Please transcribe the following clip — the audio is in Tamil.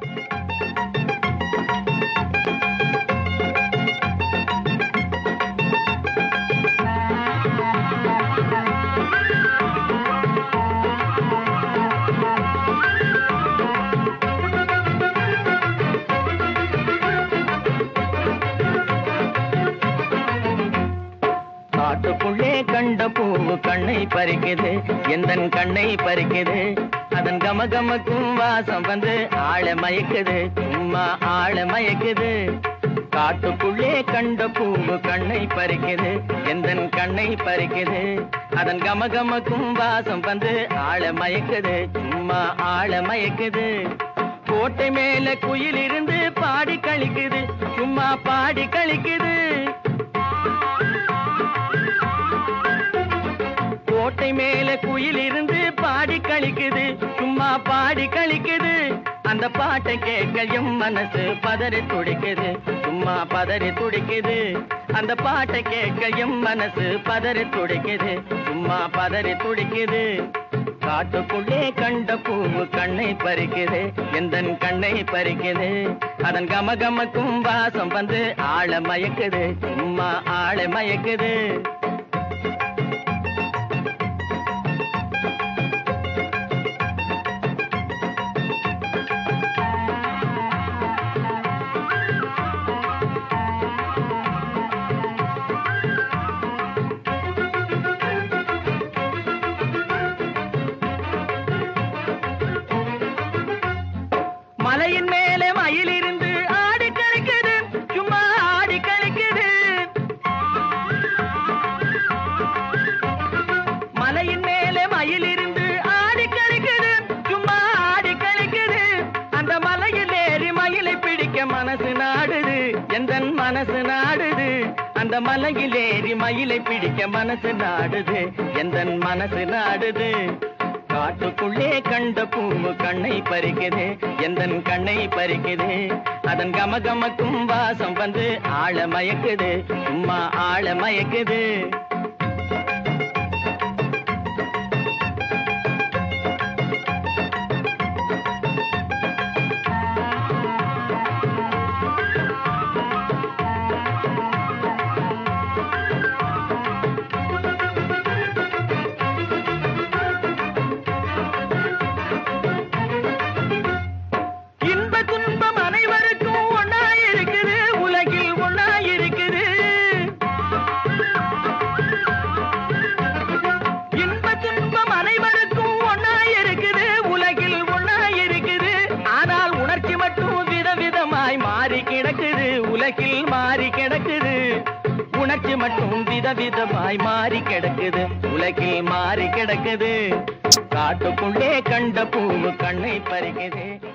thank you கண்ணை பறிக்குது எந்தன் கண்ணை பறிக்குது. அதன் கமகமக்கும் வாசம் வந்து ஆள மயக்குது சும்மா ஆள மயக்குது. காட்டுக்குள்ளே கண்ட பூவு கண்ணை பறிக்குது எந்தன் கண்ணை பறிக்குது. அதன் கமகமக்கும் வாசம் வந்து ஆள மயக்குது சும்மா ஆள மயக்குது. கோட்டை மேல குயில் இருந்து பாடி கழிக்குது சும்மா பாடி கழிக்குது. மலை மேல குயில் இருந்து பாடி கழிக்குது சும்மா பாடி கழிக்குது அந்த பாட்டை கேட்க எம் மனசு பதறி துடிக்குது. சும்மா பதறி துடிக்குது. அந்த பாட்டை கேட்க எம் மனசு பதறி துடிக்குது. சும்மா பதறி துடிக்குது. காட்டுக்குள்ளே கண்ட பூவு கண்ணை பறிக்குது. எந்தன் கண்ணை பறிக்குது. அதன் கமகமக்கும் வாசம் வந்து ஆள மயக்குது. சும்மா ஆள மயக்குது. மலையின் மேலே மயில் இருந்து ஆடி கழிக்குது. சும்மா ஆடி கழிக்குது. மலையின் மேலே மயில் இருந்து ஆடி கழிக்குது. சும்மா ஆடி கழிக்குது. அந்த மலையில் ஏறி மயிலை பிடிக்க மனசு நாடுது. எந்த மனசு நாடுது? அந்த மலையில் ஏறி மயிலை பிடிக்க மனசு நாடுது. எந்த மனசு நாடுது? காட்டுக்குள்ளே கண்ட பூவு கண்ணை பறிக்குது எந்த கண்ணை பறிக்குது? அதன் கம கமக்கும் வாசம் வந்து ஆழ மயக்குது சும்மா ஆழ மயக்குது. உலகில் மாறி கிடக்குது. உணர்ச்சி மட்டும் விதவிதமாய் மாறி கிடக்குது. உலகில் மாறி கிடக்குது. காட்டுக்குள்ளே கண்ட பூவு கண்ணை பறிக்குது.